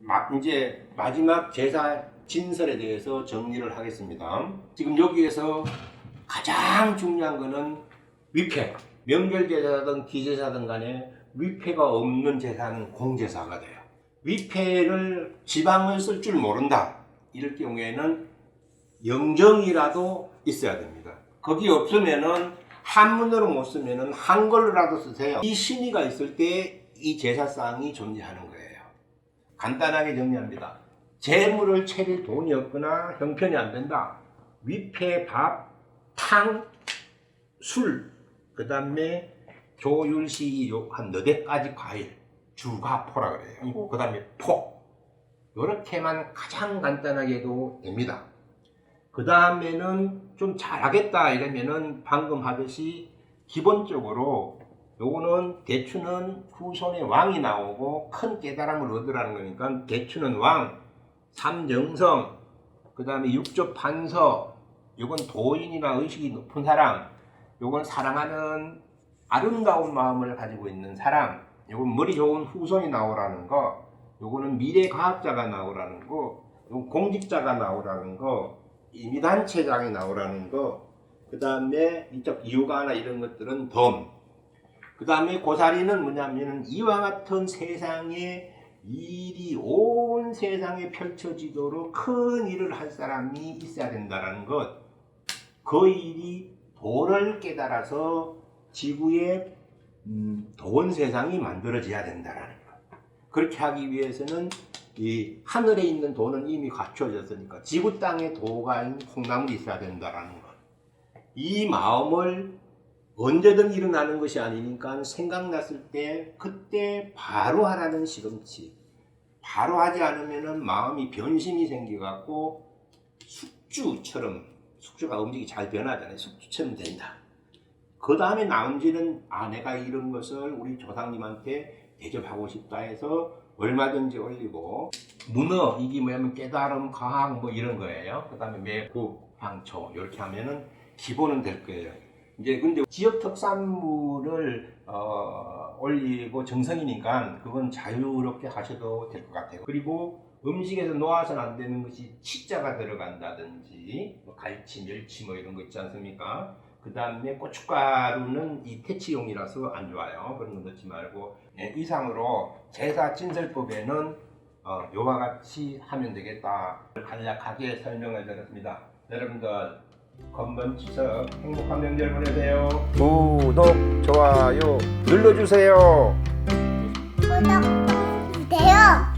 마, 이제 마지막 제사 진설에 대해서 정리를 하겠습니다. 지금 여기에서 가장 중요한 거는 위패. 명절 제사든 기제사든 간에 위패가 없는 제사는 공제사가 돼요. 위패를 지방을 쓸 줄 모른다. 이럴 경우에는 영정이라도 있어야 됩니다. 거기 없으면은 한문으로 못 쓰면은 한글로라도 쓰세요. 이 신의가 있을 때 이 제사상이 존재하는 거예요. 간단하게 정리합니다. 재물을 차릴 돈이 없거나 형편이 안 된다. 위패, 밥, 탕, 술, 그 다음에 조율시 한 너댓 가지 과일, 주가포라 그래요. 그 다음에 포. 이렇게만 가장 간단하게 해도 됩니다. 그 다음에는 좀 잘하겠다 이러면은 방금 하듯이 기본적으로 요거는 대추는 후손의 왕이 나오고 큰 깨달음을 얻으라는 거니까 대추는 왕, 삼정성, 그 다음에 육조 판서, 요건 도인이나 의식이 높은 사람, 요건 사랑하는 아름다운 마음을 가지고 있는 사람, 요건 머리 좋은 후손이 나오라는 거, 요거는 미래 과학자가 나오라는 거, 요건 공직자가 나오라는 거, 임의단체장이 나오라는 거, 그 다음에 이쪽 이유가나 이런 것들은 덤, 그 다음에 고사리는 뭐냐면은 이와 같은 세상에 일이 온 세상에 펼쳐지도록 큰 일을 할 사람이 있어야 된다는 것. 그 일이 도를 깨달아서 지구에 음, 좋은 세상이 만들어져야 된다는 것. 그렇게 하기 위해서는 이 하늘에 있는 도는 이미 갖춰졌으니까 지구 땅에 도가 있는 콩나물이 있어야 된다는 것. 이 마음을 언제든 일어나는 것이 아니니까 생각났을 때 그때 바로 하라는 시금치. 바로 하지 않으면은 마음이 변심이 생겨갖고 숙주처럼 숙주가 음식이 잘 변하잖아요. 숙주처럼 된다. 그 다음에 나은지는 아 내가 이런 것을 우리 조상님한테 대접하고 싶다 해서 얼마든지 올리고 문어 이게 뭐냐면 깨달음 과학 뭐 이런 거예요. 그 다음에 매국 향초 이렇게 하면은 기본은 될 거예요. 이제 근데 지역 특산물을 어, 올리고 정성이니까 그건 자유롭게 하셔도 될 것 같아요. 그리고 음식에서 놓아서는 안 되는 것이 치자가 들어간다든지 뭐 갈치, 멸치 뭐 이런 거 있지 않습니까? 그 다음에 고춧가루는 이 퇴치용이라서 안 좋아요. 그런 거 넣지 말고 네, 이상으로 제사 진설법에는 어, 요와 같이 하면 되겠다. 간략하게 설명을 드렸습니다. 여러분들 건번 추석 행복한 명절 보내세요. 구독, 좋아요 눌러주세요. 구독, 돼요.